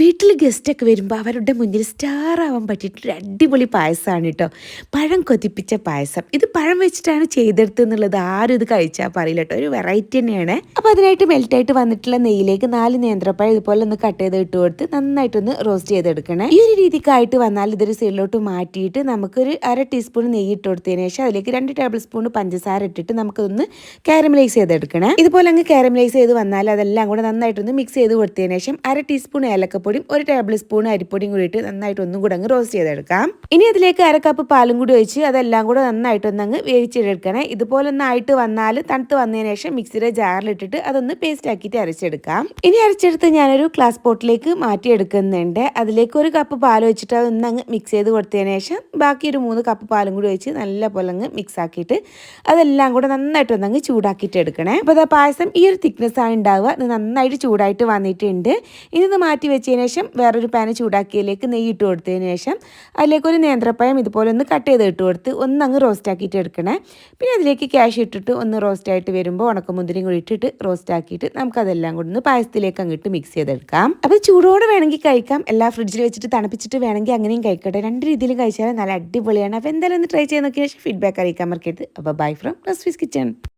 വീട്ടിൽ ഗസ്റ്റൊക്കെ വരുമ്പോൾ അവരുടെ മുന്നിൽ സ്റ്റാർ ആവാൻ പറ്റിയിട്ടൊരു അടിപൊളി പായസമാണ് കേട്ടോ. പഴം കൊതിപ്പിച്ച പായസം. ഇത് പഴം വെച്ചിട്ടാണ് ചെയ്തെടുത്തെന്നുള്ളത് ആരും ഇത് കഴിച്ചാൽ പറയില്ല കേട്ടോ. ഒരു വെറൈറ്റി തന്നെയാണ്. അപ്പോൾ അതിനായിട്ട് മെൽറ്റായിട്ട് വന്നിട്ടുള്ള നെയ്യിലേക്ക് നാല് നേന്ത്രപ്പഴം ഇതുപോലെ ഒന്ന് കട്ട് ചെയ്ത് ഇട്ട് കൊടുത്ത് നന്നായിട്ടൊന്ന് റോസ്റ്റ് ചെയ്തെടുക്കണേ. ഈ ഒരു രീതിക്കായിട്ട് വന്നാൽ ഇതൊരു സൈഡിലോട്ട് മാറ്റിയിട്ട് നമുക്കൊരു അര ടീസ്പൂൺ നെയ്യ് ഇട്ട് കൊടുത്തതിന് ശേഷം അതിലേക്ക് രണ്ട് ടേബിൾ സ്പൂൺ പഞ്ചസാര ഇട്ടിട്ട് നമുക്കൊന്ന് കാരമലൈസ് ചെയ്തെടുക്കണേ. ഇതുപോലെ അങ്ങ് കാരമലൈസ് ചെയ്ത് വന്നാൽ അതെല്ലാം കൂടെ നന്നായിട്ടൊന്ന് മിക്സ് ചെയ്ത് കൊടുത്തതിന് ശേഷം അര ടീസ്പൂൺ ഏലക്കപ്പൊടിയും ഒരു ടേബിൾ സ്പൂൺ അരിപ്പൊടിയും കൂടി ഇട്ട് നന്നായിട്ട് ഒന്നും കൂടെ അങ്ങ് റോസ്റ്റ് ചെയ്തെടുക്കാം. ഇനി അതിലേക്ക് അര കപ്പ് പാലും കൂടി ഒഴിച്ച് അതെല്ലാം കൂടെ നന്നായിട്ടൊന്ന് അങ്ങ് വേവിച്ചെടുക്കണേ. ഇതുപോലെ ഒന്ന് ആയിട്ട് വന്നാൽ തണുത്ത് വന്നതിന് ശേഷം മിക്സിയുടെ ജാറിലിട്ടിട്ട് അതൊന്ന് പേസ്റ്റ് ആക്കിയിട്ട് അരച്ചെടുക്കാം. ഇനി അരച്ചെടുത്ത് ഞാനൊരു ഗ്ലാസ് പോട്ടിലേക്ക് മാറ്റിയെടുക്കുന്നുണ്ട്. അതിലേക്ക് ഒരു കപ്പ് പാൽ വെച്ചിട്ട് അതൊന്ന് അങ്ങ് മിക്സ് ചെയ്ത് കൊടുത്തതിന് ശേഷം ബാക്കി ഒരു മൂന്ന് കപ്പ് പാലും കൂടി ഒഴിച്ച് നല്ല പോലെ അങ്ങ് മിക്സ് ആക്കിയിട്ട് അതെല്ലാം കൂടെ നന്നായിട്ട് ഒന്ന് അങ്ങ് ചൂടാക്കിയിട്ട് എടുക്കണേ. അപ്പോൾ അതാ പായസം ഈ ഒരു തിക്നെസ് ആണ് ഉണ്ടാവുക. ഇത് നന്നായിട്ട് ചൂടായിട്ട് വന്നിട്ടുണ്ട്. ഇനി ഇത് മാറ്റി വെച്ചതിന് ശേഷം വേറൊരു പാന് ചൂടാക്കിയതിലേക്ക് നെയ്യ് ഇട്ട് കൊടുത്തതിന് ശേഷം അതിലേക്ക് ഒരു നേന്ത്രപ്പഴം ഇതുപോലെ ഒന്ന് കട്ട് ചെയ്ത് ഇട്ട് കൊടുത്ത് ഒന്ന് അങ്ങ് റോസ്റ്റ് ആക്കിയിട്ട് എടുക്കണേ. പിന്നെ അതിലേക്ക് ക്യാഷ് ഇട്ടിട്ട് ഒന്ന് റോസ്റ്റ് ആയിട്ട് വരുമ്പോൾ ഉണക്കമുന്തിരിയും കൂടി ഇട്ടിട്ട് റോസ്റ്റ് ആക്കിയിട്ട് നമുക്കതെല്ലാം കൂടി ഒന്ന് പായസത്തിലേക്ക് അങ്ങിട്ട് മിക്സ് ചെയ്തെടുക്കാം. അപ്പോൾ ചൂടോടെ വേണമെങ്കിൽ കഴിക്കാം. എല്ലാ ഫ്രിഡ്ജിൽ വെച്ചിട്ട് തണുപ്പിച്ചിട്ട് വേണമെങ്കിൽ അങ്ങനെയും കഴിക്കട്ടെ. രണ്ട് രീതിയിലും കഴിച്ചാൽ നല്ല അടിപൊളിയാണ്. അപ്പോൾ എന്തായാലും ഒന്ന് ട്രൈ ചെയ്ത് നോക്കിയ ശേഷം ഫീഡ്ബാക്ക് അറിയിക്കാൻ മറക്കരുത്. അപ്പോൾ ബൈ ഫ്രം റസ്ഫീസ് കിച്ചൺ